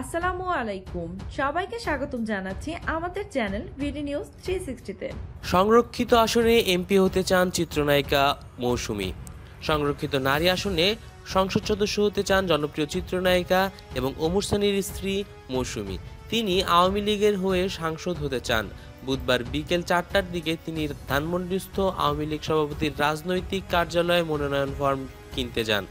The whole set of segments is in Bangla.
আসসালামু আলাইকুম। সবাইকে স্বাগতম জানাচ্ছি আমাদের চ্যানেল ভিডি নিউজ থ্রি সিক্সটিতে সংরক্ষিত আসনে এমপি হতে চান চিত্রনায়িকা মৌসুমী। সংরক্ষিত নারী আসনে সংসদ সদস্য হতে চান জনপ্রিয় চিত্রনায়িকা এবং ওমর সানির স্ত্রী মৌসুমী। তিনি আওয়ামী লীগের হয়ে সাংসদ হতে চান। বুধবার বিকেল চারটার দিকে তিনি ধানমন্ডিস্থ আওয়ামী লীগ সভাপতির রাজনৈতিক কার্যালয়ে মনোনয়ন ফর্ম কিনতে যান।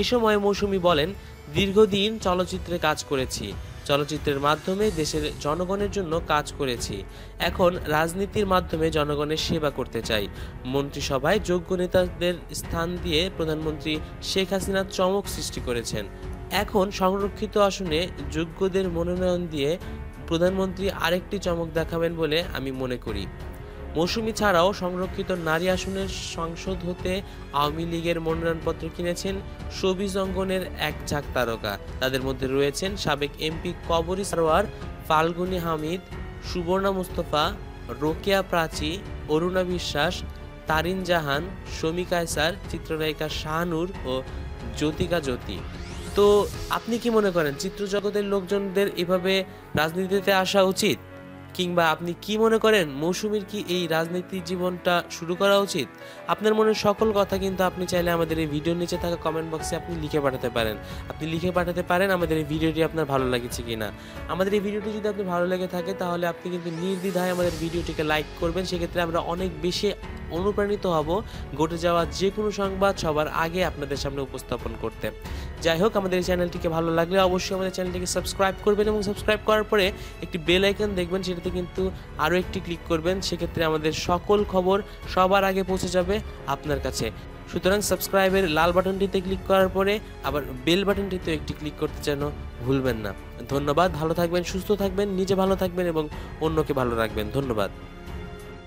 এ সময় মৌসুমী বলেন দীর্ঘদিন চলচ্চিত্রে কাজ করেছি। চলচ্চিত্রের মাধ্যমে দেশের জনগণের জন্য কাজ করেছি। এখন রাজনীতির মাধ্যমে জনগণের সেবা করতে চাই। মন্ত্রিসভায় যোগ্য নেতাদের স্থান দিয়ে প্রধানমন্ত্রী শেখ হাসিনা চমক সৃষ্টি করেছেন। এখন সংরক্ষিত আসনে যোগ্যদের মনোনয়ন দিয়ে প্রধানমন্ত্রী আরেকটি চমক দেখাবেন বলে আমি মনে করি। মৌসুমী ছাড়াও সংরক্ষিত নারী আসনের সংসদ হতে আওয়ামী লীগের মনোনয়নপত্র কিনেছেন শোবিজ অঙ্গনের এক ঝাঁক তারকা। তাদের মধ্যে রয়েছেন সাবেক এমপি কবরী সারোয়ার ফাল্গুনী হামিদ, সুবর্ণা মুস্তফা, রোকেয়া প্রাচী, অরুণা বিশ্বাস, তারিন জাহান, শমী কায়সার, চিত্রনায়িকা শাহানুর ও জ্যোতিকা জ্যোতি। তো আপনি কি মনে করেন চিত্র জগতের লোকজনদের এভাবে রাজনীতিতে আসা উচিত? কিংবা আপনি কি মনে করেন মৌসুমীর কি এই রাজনৈতিক জীবনটা শুরু করা উচিত? আপনার মনের সকল কথা কিন্তু আপনি চাইলে আমাদের এই ভিডিওর নিচে থাকা কমেন্ট বক্সে আপনি লিখে পাঠাতে পারেন। আপনি লিখে পাঠাতে পারেন আমাদের এই ভিডিওটি আপনার ভালো লাগেছে কিনা। আমাদের এই ভিডিওটি যদি আপনি ভালো লেগে থাকে তাহলে আপনি কিন্তু নির্দ্বিধায় আমাদের ভিডিওটিকে লাইক করবেন। সেক্ষেত্রে আমরা অনেক বেশি অনুপ্রাণিত হব, ঘটে যাওয়া যে কোনো সংবাদ সবার আগে আপনাদের সামনে উপস্থাপন করতে। যাই হোক, আমাদের এই চ্যানেলটিকে ভালো লাগলে অবশ্যই আমাদের চ্যানেলটিকে সাবস্ক্রাইব করবেন এবং সাবস্ক্রাইব করার পরে একটি বেল আইকন দেখবেন, সেটাতে কিন্তু আরও একটি ক্লিক করবেন। সেক্ষেত্রে আমাদের সকল খবর সবার আগে পৌঁছে যাবে আপনার কাছে। সুতরাং সাবস্ক্রাইবের লাল বাটনটিতে ক্লিক করার পরে আবার বেল বাটনটিতে একটি ক্লিক করতে যেন ভুলবেন না। ধন্যবাদ, ভালো থাকবেন, সুস্থ থাকবেন, নিজে ভালো থাকবেন এবং অন্যকে ভালো রাখবেন। ধন্যবাদ।